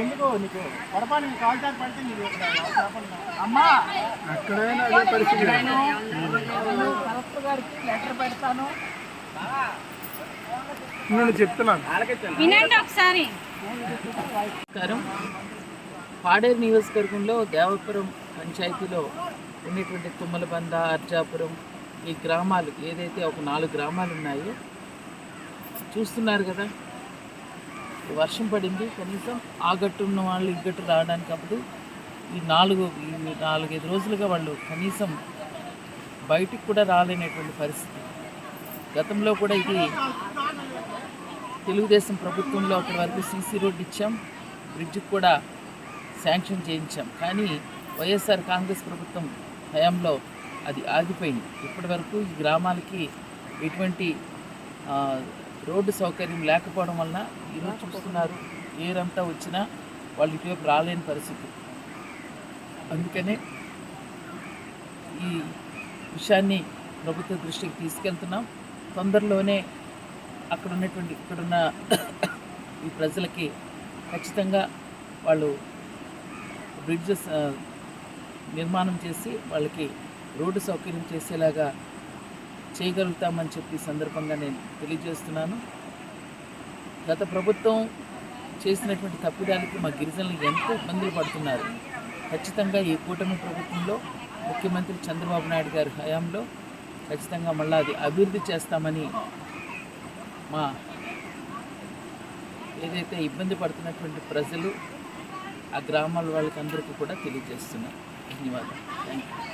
ఎందుకు? నీకు పొరపాటు నీకు కాల్ చార్జ్ పడితే నీకు ఇక్కడ చెప్పండి. అమ్మా! అక్కడైనా అదే పరిస్థితి. నేను నేను కలెక్టర్ గారికి లెటర్ పెడతాను. నేను చెప్తున్నాను. వినండి ఒకసారి. నమస్కారం. పాడేరు నియోజకవర్గంలో దేవపురం పంచాయతీలో ఉన్నటువంటి తుమ్మలబంద అర్జాపురం ఈ గ్రామాలు ఏదైతే ఒక నాలుగు గ్రామాలు ఉన్నాయో చూస్తున్నారు కదా. వర్షం పడింది కనీసం ఆ గట్టు ఉన్న వాళ్ళు ఈ గట్టు రావడానికి అప్పుడు ఈ నాలుగు ఈ నాలుగైదు రోజులుగా వాళ్ళు కనీసం బయటికి కూడా రాలేనటువంటి పరిస్థితి. గతంలో కూడా ఇది తెలుగుదేశం ప్రభుత్వంలో అక్కడి వరకు సీసీ రోడ్ ఇచ్చాం బ్రిడ్జికి కూడా శాంక్షన్ చేయించాం. కానీ వైఎస్ఆర్ కాంగ్రెస్ ప్రభుత్వం హయాంలో అది ఆగిపోయింది. ఇప్పటి వరకు ఈ గ్రామాలకి ఎటువంటి రోడ్డు సౌకర్యం లేకపోవడం వలన ఈరోజు చూస్తున్నారు ఏరంతా వచ్చినా వాళ్ళు ఇటువైపు రాలేని పరిస్థితి. అందుకనే ఈ విషయాన్ని ప్రభుత్వ దృష్టికి తీసుకెళ్తున్నాం. తొందరలోనే అక్కడ ఉన్నటువంటి ఇక్కడున్న ఈ ప్రజలకి ఖచ్చితంగా వాళ్ళు బ్రిడ్జెస్ నిర్మాణం చేసి వాళ్ళకి రోడ్డు సౌకర్యం చేసేలాగా చేయగలుగుతామని చెప్పి సందర్భంగా నేను తెలియజేస్తున్నాను. గత ప్రభుత్వం చేసినటువంటి తప్పిదాలకి మా గిరిజనులు ఎంతో ఇబ్బందులు పడుతున్నారు. ఖచ్చితంగా ఈ కూటమి ప్రభుత్వంలో ముఖ్యమంత్రి చంద్రబాబు నాయుడు గారి హయాంలో ఖచ్చితంగా మళ్ళీ అది అభివృద్ధి చేస్తామని మా ఏదైతే ఇబ్బంది పడుతున్నటువంటి ప్రజలు ఆ గ్రామాల వాళ్ళకి అందరికీ కూడా తెలియజేస్తున్నారు ధన్యవాదాలు. Thank you